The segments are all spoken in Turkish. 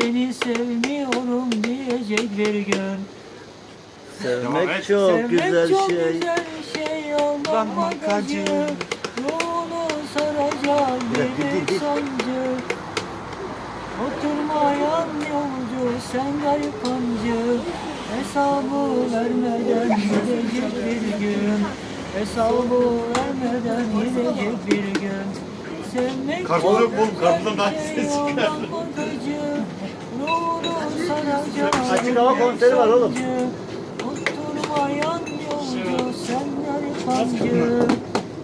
Seni sevmiyorum diyecek bir gün. Sevmek çok Sevmek güzel çok şey. güzel şey Aldanma gacı Ruhunu saracak bir sancı. Oturmayan yolcu sen garip hancı Hesabı vermeden gidecek bir gün. Hesabı vermeden gidecek bir gün. Sevmek Karpuzu çok bul, güzel karpuzdan daha şey, ses çıkar. Açık hava konseri var oğlum. Oturmayan yolcu sen garip hancı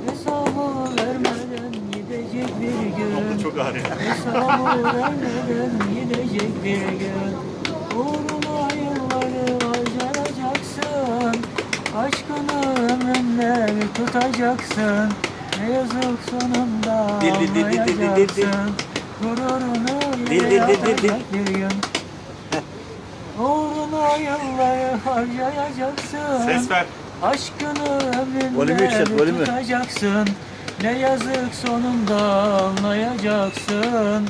Hesabı vermeden gidecek bir gün Çok ağır. Hesabı vermeden gidecek bir gün Uğruna yılları harcayacaksın Aşkını ömründe tutacaksın Ne yazık sonunda Dil, dil, dil, dil, dil, dil, dil. anlayacaksın Gururunu Dil, dil, yere dil, dil, dil. atacak bir gün Uğruna yılları harcayacaksın Ses ver. Aşkını Volümü ömründe yükselt, volümü. tutacaksın Ne yazık sonunda anlayacaksın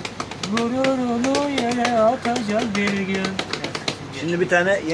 Gururunu yere atacak bir gün Şimdi bir tane yeni